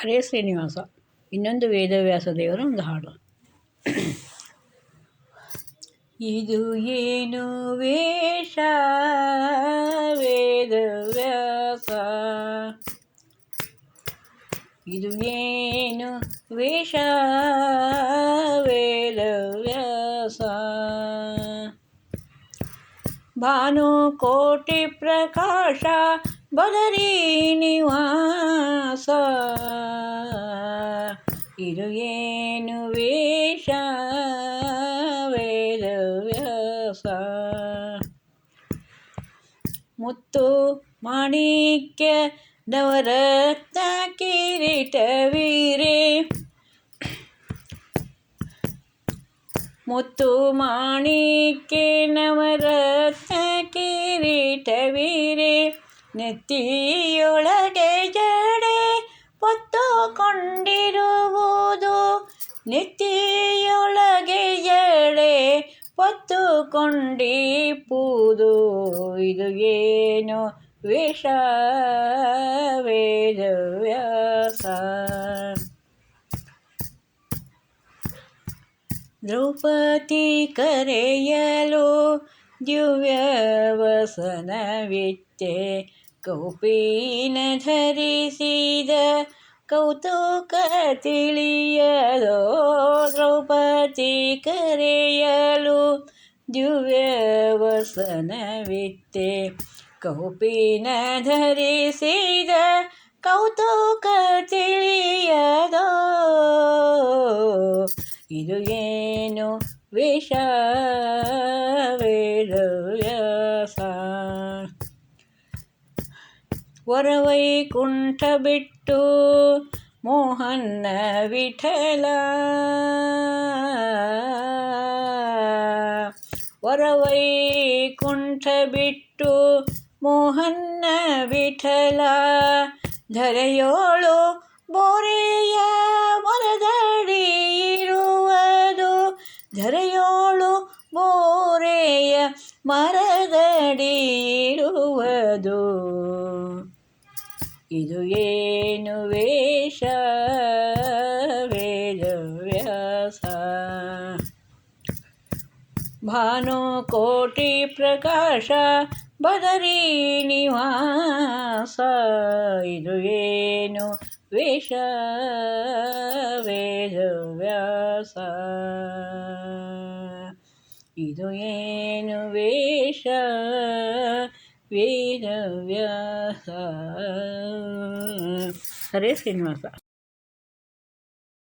ಹರೇ ಶ್ರೀನಿವಾಸ. ಇನ್ನೊಂದು ವೇದವ್ಯಾಸ ದೇವರ ಒಂದು ಹಾಡು. ಇದು ಏನು ವೇಷ? ವೇದವ್ಯಾಸ. ಇದು ಏನು ವೇಷ? ವೇದವ್ಯಾಸ. ಭಾನುಕೋಟಿ ಪ್ರಕಾಶ ಬದರಿ ನಿವಾಸ. ಇದು ಏನು ವೇಷ ವೇದವ್ಯಾಸ ಮುತ್ತು ಮಾಣಿಕ್ಯ ನವರತ್ನ ಕಿರೀಟವೀರೆ ಮುತ್ತು ಮಾಣಿಕ್ಯ ನವರತ್ನ ಕಿರೀಟವೀರೆ ನೆತ್ತಿಯೊಳಗೆ ಜಡೆ ಹೊತ್ತುಕೊಂಡಿರುವುದು ನಿತಿಯೊಳಗೆ ಎಳೆ ಹೊತ್ತುಕೊಂಡಿಪ್ಪುದು ಇದು ಏನು ವೇಷ? ವೇದವ್ಯಾಸ. ದ್ರೌಪದಿ ಕರೆಯಲು ದಿವ್ಯವಸನವಿತ್ತೆ ಕೌಪೀನ ಧರಿಸಿದ ಕೌತುಕ ತಿಳಿಯಲು ದ್ರೌಪದಿ ಕರೆಯಲು ದಿವ್ಯವಸನವಿತ್ತೆ ಕೌಪಿನ ಧರಿಸಿದ ಕೌತುಕ ತಿಳಿಯದೋ ಇದು ಏನು ವಿಷ ವೇದವ್ಯಾಸ? ವರವೈಕುಂಠ ಬಿಟ್ಟು ಮೋಹನ್ನ ವಿಠಲ ವರವೈಕುಂಠ ಬಿಟ್ಟು ಮೋಹನ್ನ ವಿಠಲ ಧರೆಯೋಳು ಬೋರೆಯ ಮರದಡಿ ಇರುವುದು ಧರೆಯೋಳು ಬೋರೆಯ ಮರದಡಿ ಇದು ಏನು ವೇಷ? ವೇದವ್ಯಾಸ. ಭಾನುಕೋಟಿ ಪ್ರಕಾಶ, ಬದರಿ ನಿವಾಸ. ಇದು ಏನು ವೇಷ? ವೇದವ್ಯಾಸ. ಇದು ಏನು ವೇಷ? ವೇದವ್ಯಾಸ ಹರೇ ಶ್ರೀನಿವಾಸ